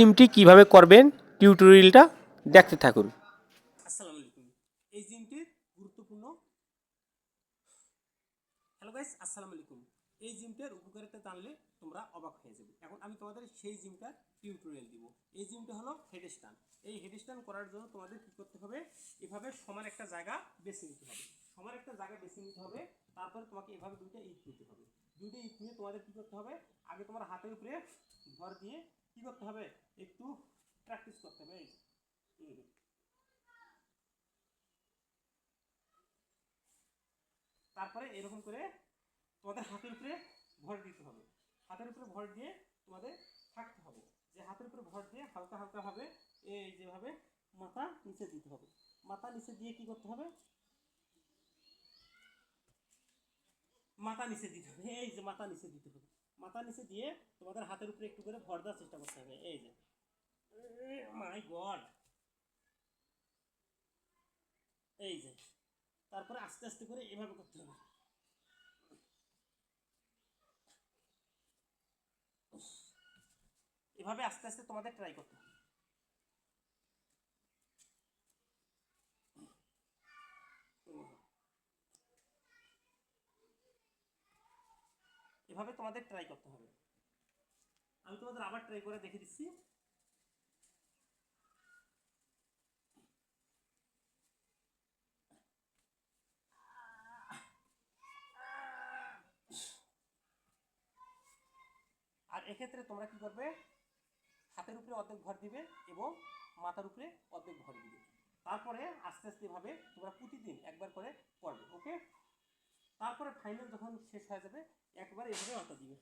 জিমটি কীভাবে করবেন টিউটোরিয়ালটা দেখতে থাকুন। আলাইকুম। এই জিমটির গুরুত্বপূর্ণ। হ্যালো গাইস আসসালামু আলাইকুম। এই জিমটার উপকারিতা জানলে তোমরা অবাক হয়ে যাবে। এখন আমি তোমাদের সেই জিমটার টিউটোরিয়াল দিব। এই জিমটা হলো হেডস্টান এই হেডস্টান করার জন্য তোমাদের কি করতে হবে? এভাবে সমান একটা জায়গা বেছে নিতে হবে। সমান একটা জায়গা বেছে নিতে হবে, তারপরে তোমাকে এভাবে দুইটা ইট নিতে হবে। দুইটা ইট নিয়ে তোমাদের কি করতে হবে? আগে তোমার হাতের উপরে ভর দিয়ে কি করতে হবে? একটু প্র্যাকটিস করতে হবে। তারপরে এরকম করে তোমাদের হাতের উপরে ভর দিতে হবে। হাতের উপরে ভর দিয়ে তোমাদের থাকতে হবে। যে হাতের উপরে ভর দিয়ে হালকা হালকা ভাবে এই যেভাবে মাথা নিচে দিতে হবে। মাথা নিচে দিয়ে কি করতে হবে? মাথা নিচে দিতে হবে। এই যে মাথা নিচে দিতে হবে। মাথা নিচে দিয়ে তোমাদের হাতের উপরে একটু করে ভর দেওয়ার চেষ্টা করতে হবে। এই যে। My God. এই যে। তারপরে আস্তে আস্তে করে এভাবে করতে হবে। এভাবে আস্তে আস্তে তোমাদের ট্রাই করতে হবে। এভাবে তোমাদের ট্রাই করতে হবে। আমি তোমাদের আবার ট্রাই করে দেখে দিচ্ছি। আর এক্ষেত্রে তোমরা কি করবে? হাতের উপরে অর্ধেক ভর দিবে এবং মাথার উপরে অর্ধেক ভর দিবে। তারপরে আস্তে আস্তে এভাবে তোমরা প্রতিদিন একবার করে করবে ওকে তারপরে ফাইনাল যখন শেষ হয়ে যাবে, একবারে এভাবে মাথা দিবে।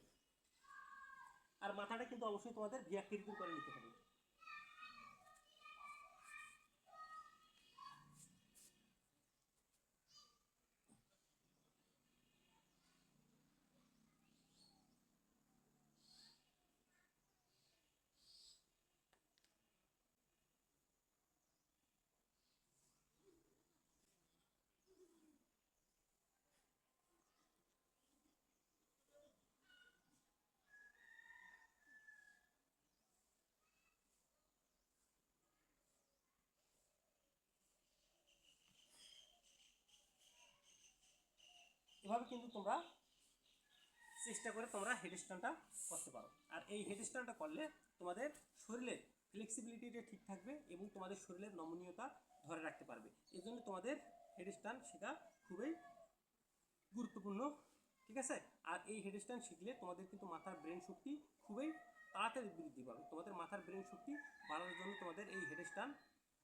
আর মাথাটা কিন্তু অবশ্যই তোমাদের ভিয়া কিরকির করে নিতে হবে। এভাবে কিন্তু তোমরা চেষ্টা করে তোমরা হেডস্ট্যান্ডটা করতে পারো। আর এই হেডস্ট্যান্ডটা করলে তোমাদের শরীরের ফ্লেক্সিবিলিটিটা ঠিক থাকবে এবং তোমাদের শরীরের নমনীয়তা ধরে রাখতে পারবে। এই জন্য তোমাদের হেডস্ট্যান্ড শেখা খুবই গুরুত্বপূর্ণ, ঠিক আছে? আর এই হেডস্ট্যান্ড শিখলে তোমাদের কিন্তু মাথার ব্রেন শক্তি খুবই তাড়াতাড়ি বৃদ্ধি পাবে। তোমাদের মাথার ব্রেন শক্তি বাড়ানোর জন্য তোমাদের এই হেডস্ট্যান্ড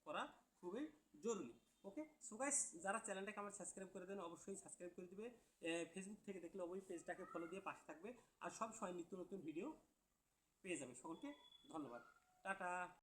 করা খুবই জরুরি। ওকে? সো গাইস যারা চ্যানেলটাকে আমার সাবস্ক্রাইব করে দেন, অবশ্যই সাবস্ক্রাইব করে দিবে। ফেসবুক থেকে দেখলে অবশ্যই পেজটাকে ফলো দিয়ে পাশে থাকবে। আর সব সময় নিত্য নতুন ভিডিও পেয়ে যাবে সকলকে ধন্যবাদ। টাটা!